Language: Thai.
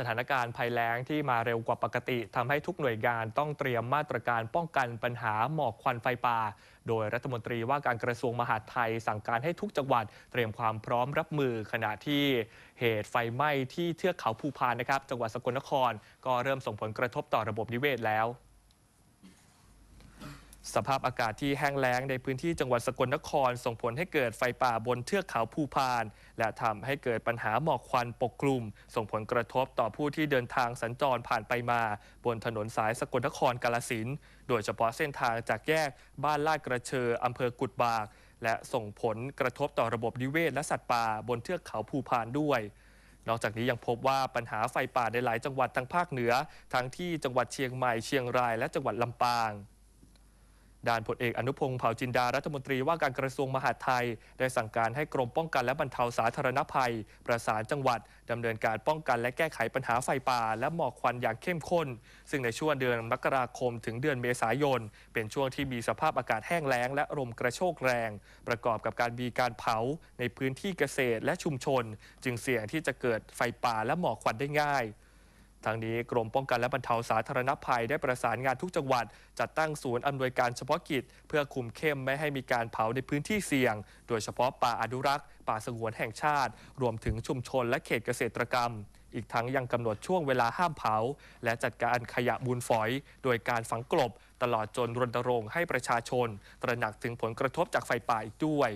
สถานการณ์ภัยแล้งที่มาเร็วกว่าปกติทำให้ทุกหน่วยงานต้องเตรียมมาตรการป้องกันปัญหาหมอกควันไฟป่า โดยรัฐมนตรีว่าการกระทรวงมหาดไทย สั่งการให้ทุกจังหวัดเตรียมความพร้อมรับมือขณะที่เหตุไฟไหม้ที่เทือกเขาภูพานนะครับ จังหวัดสกลนคร ก็เริ่มส่งผลกระทบต่อระบบนิเวศแล้ว สภาพอากาศที่แห้งแล้งในพื้นที่จังหวัดสกลนคร ส่งผลให้เกิดไฟป่าบนเทือกเขาภูพาน และทำให้เกิดปัญหาหมอกควันปกคลุม ส่งผลกระทบต่อผู้ที่เดินทางสัญจรผ่านไปมา บนถนนสายสกลนครกาลสินโดยเฉพาะเส้นทางจากแยกบ้านลาดกระเชออำเภอกุดบาก และส่งผลกระทบต่อระบบนิเวศและสัตว์ป่าบนเทือกเขาภูพานด้วยนอกจากนี้ยังพบว่าปัญหาไฟป่าในหลายจังหวัดทางภาคเหนือ ทั้งที่จังหวัดเชียงใหม่เชียงรายและจังหวัดลำปาง ด้านพลเอกอนุพงศ์เผ่าจินดารัฐมนตรีว่าการกระทรวงมหาดไทย ได้สั่งการให้กรมป้องกันและบรรเทาสาธารณภัย ประสานจังหวัดดำเนินการป้องกันและแก้ไขปัญหาไฟป่า และหมอกควันอย่างเข้มข้น ซึ่งในช่วงเดือนมกราคมถึงเดือนเมษายน เป็นช่วงที่มีสภาพอากาศแห้งแล้ง และลมกระโชกแรง ประกอบกับการมีการเผาในพื้นที่เกษตรและชุมชน จึงเสี่ยงที่จะเกิดไฟป่าและหมอกควันได้ง่าย ทางนี้กรมป้องกันและบรรเทาสาธารณภัยได้ประสานงานทุกจังหวัด จัดตั้งศูนย์อำนวยการเฉพาะกิจ เพื่อคุมเข้มไม่ให้มีการเผาในพื้นที่เสี่ยง โดยเฉพาะป่าอนุรักษ์ ป่าสงวนแห่งชาติ รวมถึงชุมชนและเขตเกษตรกรรม อีกทั้งยังกำหนดช่วงเวลาห้ามเผา และจัดการขยะมูลฝอย โดยการฝังกลบ ตลอดจนรณรงค์ให้ประชาชน ตระหนักถึงผลกระทบจากไฟป่าอีกด้วย